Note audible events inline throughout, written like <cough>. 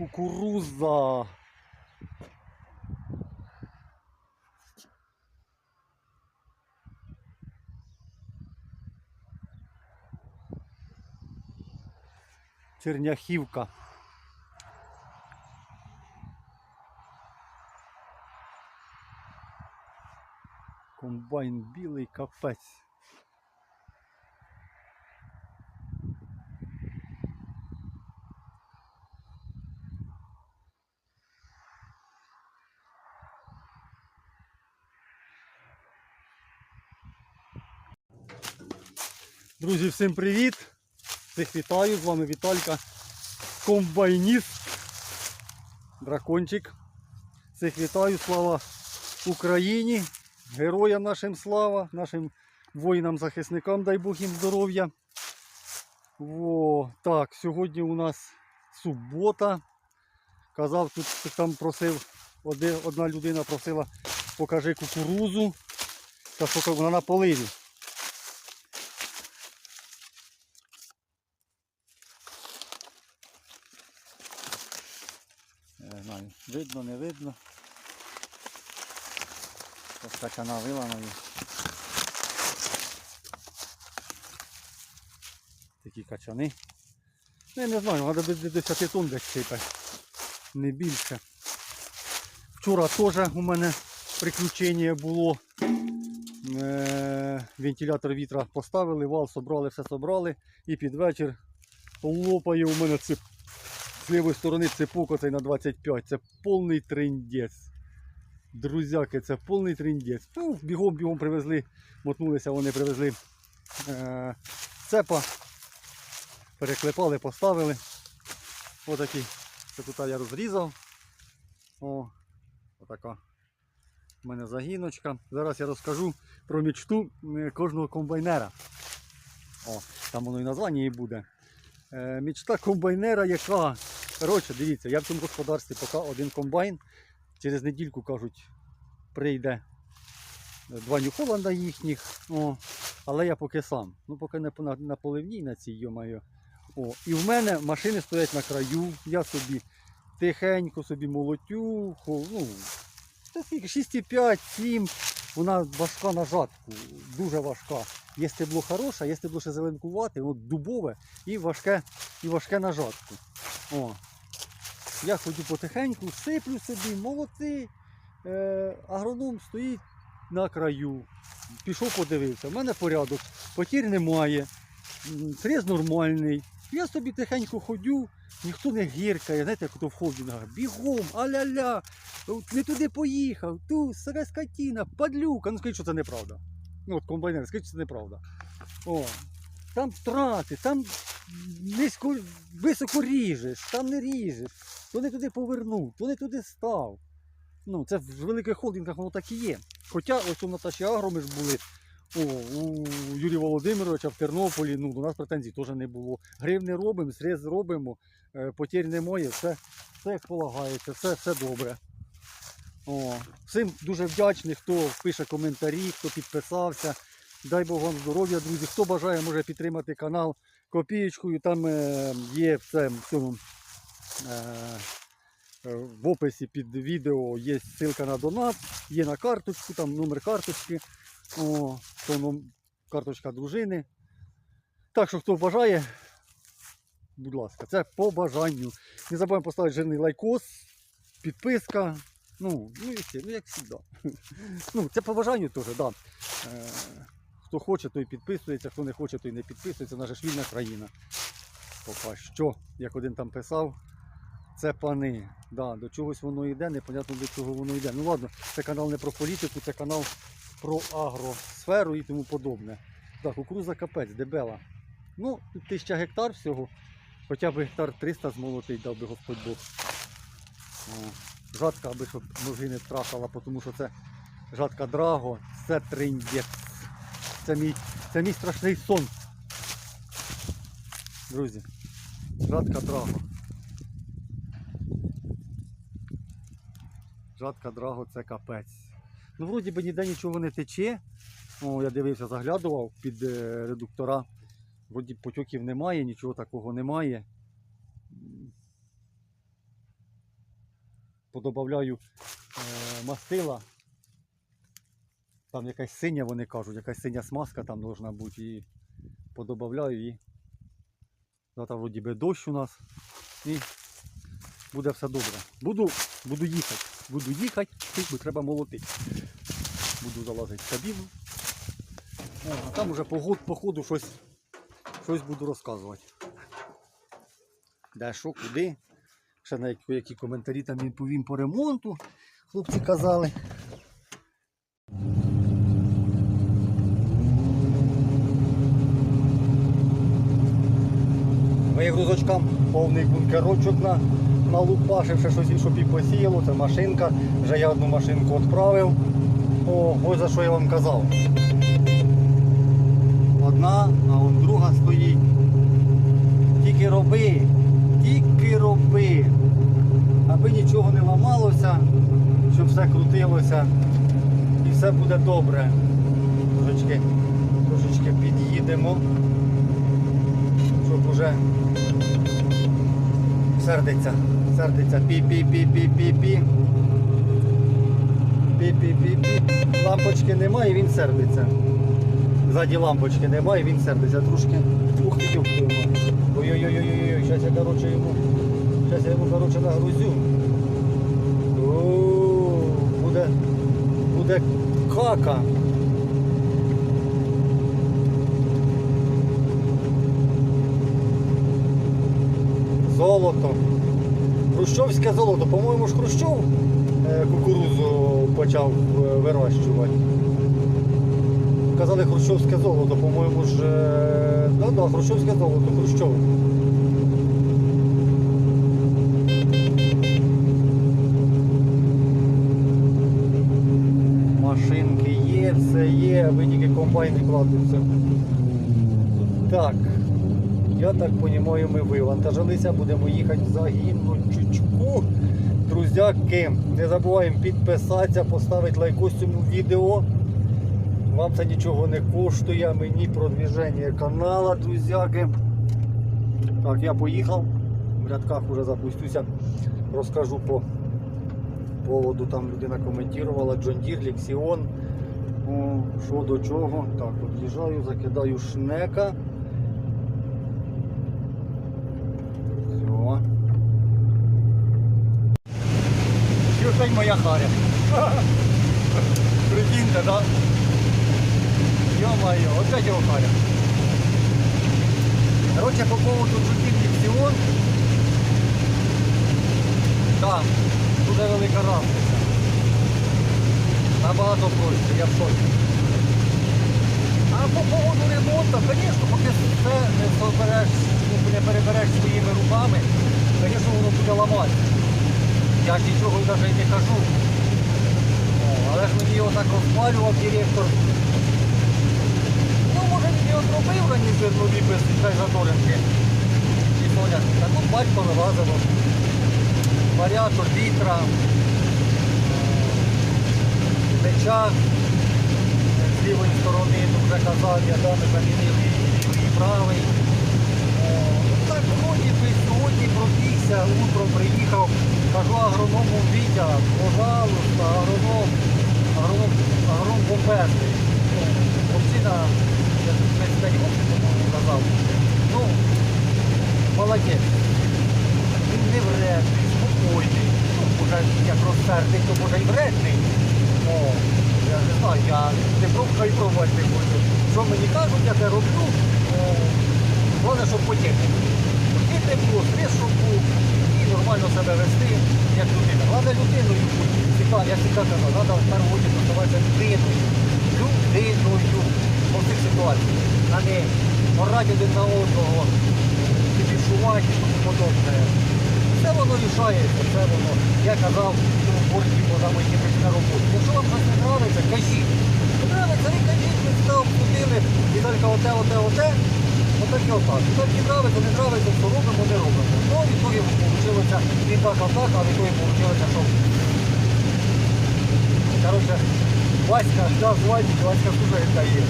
Кукуруза. Черняхівка. Комбайн білий капець. Друзі, всім привіт! Всіх вітаю, з вами Віталька, комбайніст, дракончик. Всіх вітаю, слава Україні, героям нашим слава, нашим воїнам-захисникам, дай Бог їм здоров'я. Так, сьогодні у нас субота. Казав, тут там просив, одна людина просила, покажи кукурузу. Та поки вона на поливі. Не знаю, видно, не видно. Ось така навила мої. Такі качани. Ну, я не знаю, треба без 10 тонн десь сипе. Не більше. Вчора теж у мене приключення було. Е, Вентилятор вітра поставили, вал собрали, все собрали. І під вечір лопає у мене цеп з лівої сторони цепок оцей на 25. Це повний триндець. Друзяки, це повний триндець. Ну, бігом бігом привезли, мотнулися, вони привезли е, цепа, переклепали, поставили. Отакі. Це тут я розрізав. О, отака. У мене загіночка. Зараз я розкажу про мічту е, кожного комбайнера. О, там воно і названня і буде. Е, мічта комбайнера, яка. Коротше, дивіться, я в цьому господарстві поки один комбайн. Через недільку кажуть, прийде два Нью-Холланда їхніх. О, але я поки сам. Ну, поки не на, на поливній на цій, йомаю. О, і в мене машини стоять на краю. Я собі тихенько собі молотю. Ну, 6,5, 7. Вона важка на жатку, дуже важка. Є стебло хороше, є стебло ще зеленкувати, от дубове і важке, і важке на жатку. О. Я ходжу потихеньку, сиплю собі, молодці. Е, агроном стоїть на краю. Пішов, подивився. У мене порядок, потір немає, м, сріз нормальний. Я собі тихенько ходю, ніхто не гіркає, знаєте, як то в холдингах. Бігом, аля-ля, не туди поїхав, ту сира скотіна, падлюка. Ну скажіть, що це неправда. Ну от комбайнер, скажіть, що це неправда. О, там втрати, там низько, високо ріжеш, там не ріжеш, то не туди повернув, то не туди став. Ну, це в великих холдингах воно так і є. Хоча ось у Наташі Агро ми ж були, о, у Юрія Володимировича в Тернополі, ну, до нас претензій теж не було. Гривни робимо, срез робимо, е, потір немає, все, все як полагається, все, все добре. О, всім дуже вдячний, хто пише коментарі, хто підписався. Дай Бог вам здоров'я, друзі. Хто бажає, може підтримати канал копієчкою. Там е, є все в цьому. Е, в описі під відео є ссылка на донат, є на карточку, там номер карточки, о, ном- карточка дружини. Так що хто бажає, будь ласка, це по бажанню. Не забуваємо поставити жирний лайкос, підписка. Ну, ну, і ну як завжди. <laughs> Ну, це по бажанню теж, так. Да. Е, хто хоче, той підписується, хто не хоче, той не підписується. Наша ж вільна країна. Поки що, як один там писав, це пани. Да, до чогось воно йде, непонятно до чого воно йде. Ну ладно, це канал не про політику, це канал про агросферу і тому подобне. Так, кукуруза капець, дебела. Ну, тут тисяча гектар всього, хоча б гектар 300 змолотий дав би Господь Бог. О, жатка, аби щоб ноги не трахала, тому що це жатка драго, це триндець. Це мій, це мій страшний сон. Друзі, жатка драго. Жатка драго це капець. Ну, вроді би ніде нічого не тече. О, я дивився, заглядував під е, редуктора. Вроді потьоків немає, нічого такого немає. Подобавляю е, мастила. Там якась синя, вони кажуть, якась синя смазка там должна бути. І подобавляю і завтра вроді би дощ у нас. І буде все добре. Буду, буду їхати. Буду їхати, бо треба молотити. Буду залазити в кабіну. О, а там уже по, по ходу щось, щось буду розказувати. Де що, куди. Ще на які, які коментарі там відповім по ремонту. Хлопці казали. Вигрузочкам повний бункерочок на, налупашив, ще щось, щоб і посіяло, це машинка. Вже я одну машинку відправив. О, ось за що я вам казав. Одна, а он друга стоїть. Тільки роби, тільки роби. Аби нічого не ламалося, щоб все крутилося і все буде добре. Трошечки, трошечки під'їдемо, щоб уже сердиться, сердиться. Пі-пі-пі-пі-пі-пі. Пі-пі-пі-пі. Лампочки немає, він сердиться. Ззаді лампочки немає, він сердиться трошки. Ух ти. Ой-ой-ой-ой-ой, зараз я короче йому. Зараз я йому короче нагрузю. Буде, буде кака. Золото. Хрущовське золото. По-моєму ж Хрущов е, кукурудзу почав е, вирощувати. Казали хрущовське золото, по-моєму ж. е, Да, да, хрущовське золото, Хрущов. Машинки є, все є, аби тільки комбайни кладуться. Так. Я так розумію, ми вивантажилися, будемо їхати за гімночечку. Друзяки, не забуваємо підписатися, поставити лайкос цьому відео. Вам це нічого не коштує, мені продвіження каналу, друзяки. Так, я поїхав. В рядках вже запустюся. Розкажу по поводу. Там людина коментувала Джон Дір, Лексіон. Що до чого. Так, під'їжджаю, закидаю шнека. Все. Харя. <laughs> Прикиньте, да? Ё-моё, опять его харя. Короче, по поводу чутів Лексіон. Так, дуже велика разниця. Набагато проще, я в шоці. А по поводу ремонту, звісно, поки все не не перебереш своїми руками, звісно, воно буде ламатися. Я нічого навіть не кажу. Але ж мені його так розпалював директор. Ну, може він його зробив раніше нові без без заторинки. І поняв, та тут батько вилазило. Варіатор вітра, меча з лівої сторони, ну вже казав, я да, ми замінили і правий. О, ну так вроді би сьогодні пробігся, утром приїхав, кажу агроному Вітя, пожалуйста, агроном, агроном, агроном бомбезний. Ну, я тут 25 років по-моєму казав. Ну, молодець. Він не вредний, спокійний. Ну, може, як розпертий, то може і вредний. О, я не знаю, я не пробую і пробувати не хочу. Що мені кажуть, я це роблю. Головне, щоб потім. Не було, щоб нормально себе вести, як людина. Головне людиною бути. Я завжди казав, треба в першу очередь називатися людиною. Людиною. По всіх ситуаціях. А не орати один на одного, підішувати і тому подобне. Все воно рішається, все воно. Я казав цьому борщі поза мені на роботу. Якщо вам щось не подобається, кажіть. Не подобається, ви кажіть, ми все обсудили, і тільки оте, оте, оте. Отак і отак. І так і нравиться, не нравиться, що робимо, не робимо. Ну, в ітогі вийшло не так, а так, а в ітогі вийшло, що. Короче, Васька, да, звайте, Васька дуже дає.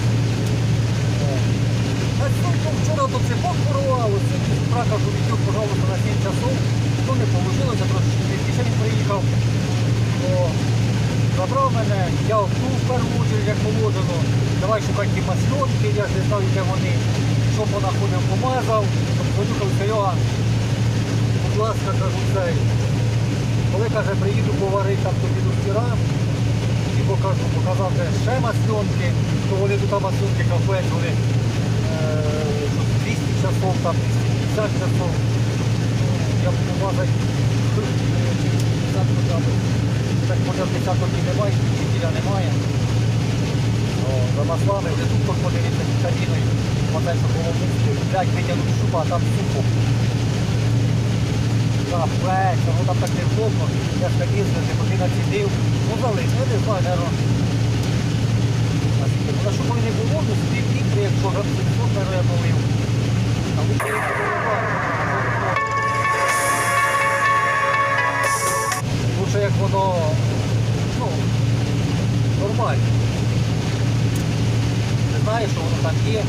А сколько вчора до цепок порвало, сьогодні з утра кажу, пожалуйста, на 7 часов. Ну не вийшло, трошки пізніше він приїхав. то забрав мене, я в ту в першу як положено, давай шукати ті масльонки, я ж не знаю, де вони, що понаходив, помазав, кажу, Серега, будь ласка, кажу, цей. Коли каже, приїду поварити там тобі до стіра і покажу, показав де ще масльонки, то вони тут там масльонки кафе, е, 200 часов, там 250 часов. Я буду мазати 50. Так може 50 років немає, вчителя немає. Маслами вже тут подивитися вітаміною. Оце, що було мусити. Блядь, витягнути шуба, а там сухо. Весь, воно там так невдобно. Я ж так їздити, бо ти націдив. Ну залив, я не знаю. Наскільки? Ну, щоб вони не було, то з пів літри, якщо 700, наверно, я полив. А ви не Лучше як воно, ну, нормально. Не знаю, що воно там є.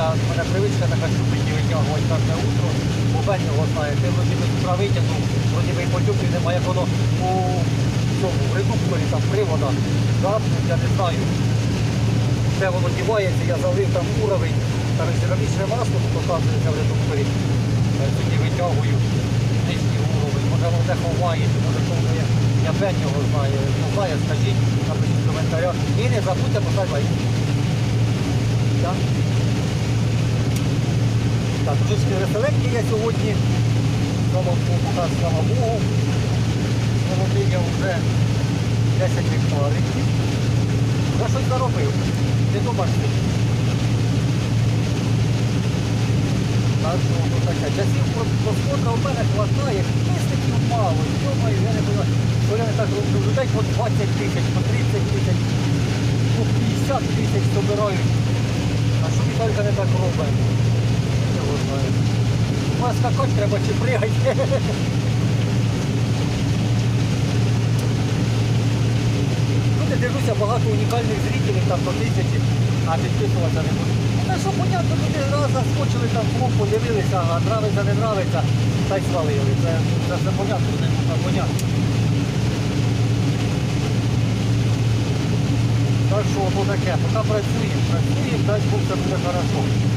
Я, в мене привичка така, що тоді витягувати кожне утро. Бубень його знає. Ти вроді би утра витягнув, вроді би і потюки немає, як воно у цьому редукторі, там привода. Запнуть, я не знаю. Де воно дівається, я залив там уровень. Там керамічне масло показується в редукторі. Тоді витягую нижній уровень. Може воно ховається, може воно є. Я п'ять його знаю. Ну, знає, скажіть, напишіть в коментарях. І не забудьте поставити лайк. Так? Так, трошки реселекті я сьогодні. Так, слава Богу. Молодий я вже 10 гектарів. Я щось заробив. Не домашній. Так що ну, таке. Часів просмотра у мене хватає, підписників мало. Йомаю, я не знаю. Що я так роблю. Людей по 20 тисяч, по 30 тисяч, по 50 тисяч собирають. А не так робить? У вас скакати треба чи пригати. Тут дивлюся багато унікальних зрителів, там по тисячі, а підписуватися не буду. Та що понятно, люди раз заскочили там клуб, подивилися, а нравиться, не нравиться, та й свалили. Це, це все понятно, можна понятно. Так що таке, поки працюємо, працюємо, дай Бог все буде хорошо.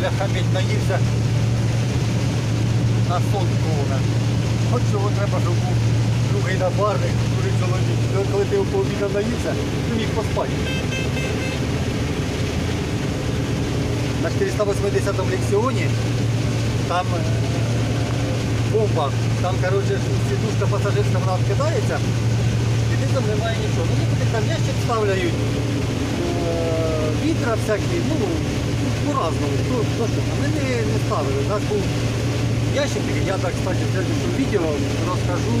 Бляха мідь наївся на сон повне. От чого треба, щоб був другий напарник, другий чоловік. От Коли пообідав наївся, ти міг. На 480 лексіоні там е, бомба, там, коротше, сідушка пасажирська вона відкидається, і ти там немає нічого. Ну, вони там ящик ставляють, е, вітра всякі, ну, по-разному. Ну, то що, ми не, не ставили. У нас був ящик, я так, кстати, в следующем відео розкажу,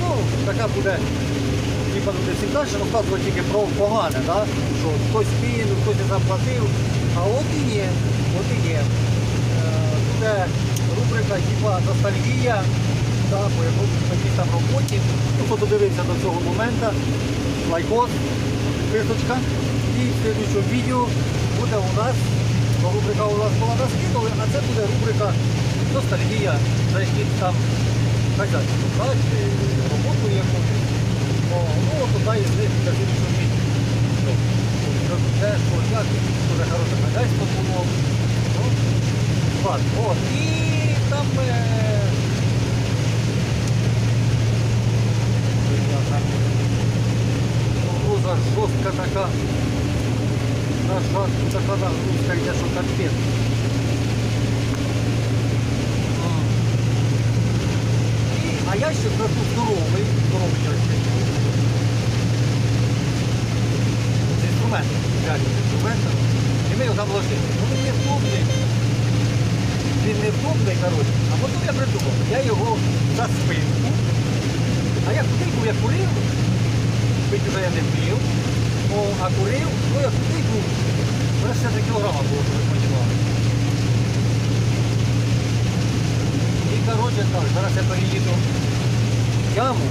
ну, така буде, не завжди ж розказувати тільки про погане, да? що хтось кинув, хтось не заплатив, а от і є, от і є. Буде рубрика, типа, ностальгія, да, по якомусь якійсь там роботі. Ну, хто додивився до цього моменту, лайкос, підписочка. І в слідчому відео буде у нас, бо рубрика у нас була розкинули, а це буде рубрика ностальгія за якісь там хазяйство, ну туди їздити, кажу, що місці. Тежко, я дуже хороше хазяйство було. Ну, клас. От. І там е, груза жорстка така. Наша така нагрузка йде, що капець. А я ще здоровий, здоровий. Реально з інструментом. І ми його там. Ну він не вдобний. Він не вдобний, коротше. А потім я придумав, я його за спинку. А я був, я курив, пить вже я не пив, О, а курив, ну я куди був. Мене 60 кілограма було, щоб ви розуміли. І коротше так, зараз я переїду в яму.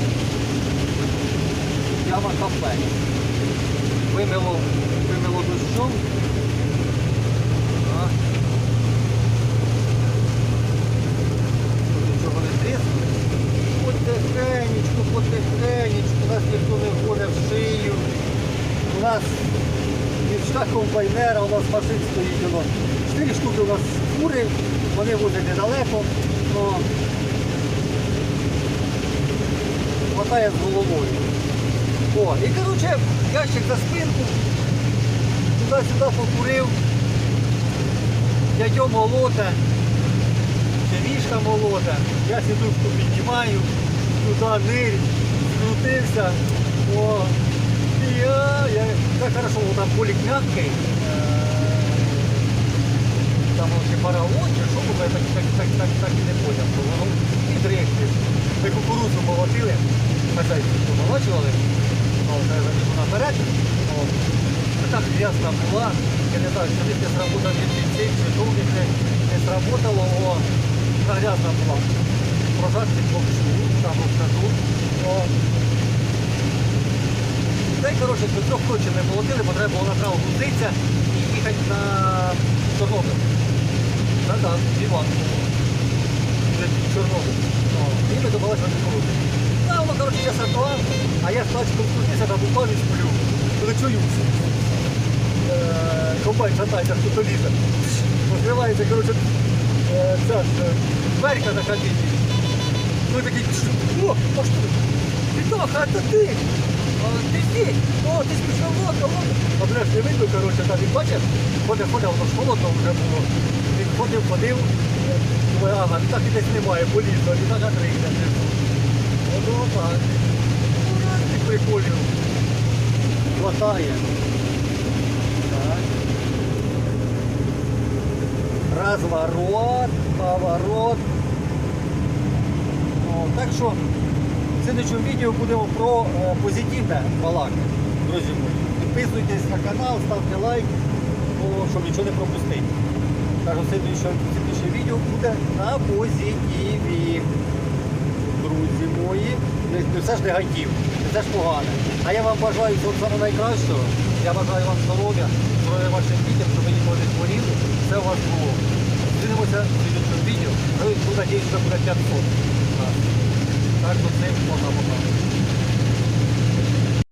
Яма кафе. Вимило, вимило дощом. Нічого не трісне. Потихенечку, потихенечку, нас ніхто не входить в шию. У нас мічта комбайнера, у нас машин стоїть. Воно. Чотири штуки у нас фури, вони возять недалеко. Но... Хватає з головою. О, і коротше, ящик за спинку, туди-сюди покурив, дядьо молоте, Вішка молода. Я сідушку піднімаю, туди нирь, скрутився. О, я, я, так хорошо, там полік мягкий. Е, Там ще паралон, чи що було, я так, так, так, так, так і не поняв. що і дрехти. Ми кукурудзу молотили, хазяйство молочували, ну, це я забігу наперед. О, ну, так грязна була, я не знаю, що десь не сработав від цей, чи довгих не, не сработало, о, та грязна була. Прожати боксу, там розкажу. О. Та й, до трьох точок ми молотили, бо треба було направо грузитися і їхати на Чорнобиль. Та-да, Іван. Чорнобиль. І ми добалися на кукурудзу. Та воно, коротше, часа два, а я з тачком крутився, там упав і сплю. Коли чую, е, комбайн шатається, хто лізе. Відкривається, коротше, е, ця ж, е, дверка на кабіні. Ну такий, о, а що? Вітаха, це ти! А, Ти? О, ти спішов лодка, лодка. А бля не видно, коротше, там він бачив, ходив, ходив, воно ж холодно вже було. Він ходив, ходив, думаю, ага, так і десь немає, поліз, а він так отригне. Ото так. Ну, приколів. Хватає. Разворот, поворот. О, так що в слідчому відео будемо про е, позитивне балаки, друзі мої. Підписуйтесь на канал, ставте лайк, о, щоб нічого не пропустити. Кажу, слідче, слідче відео буде на позитиві. Друзі мої. Не, не все ж негатив, не все ж погане. А я вам бажаю всього найкращого. Я бажаю вам здоров'я, здоров'я вашим дітям, щоб ви ніколи не хворіли. Все у вас було. Зустрінемося в відео. І, надіюсь, що буде 500. Так, до цим можна пока.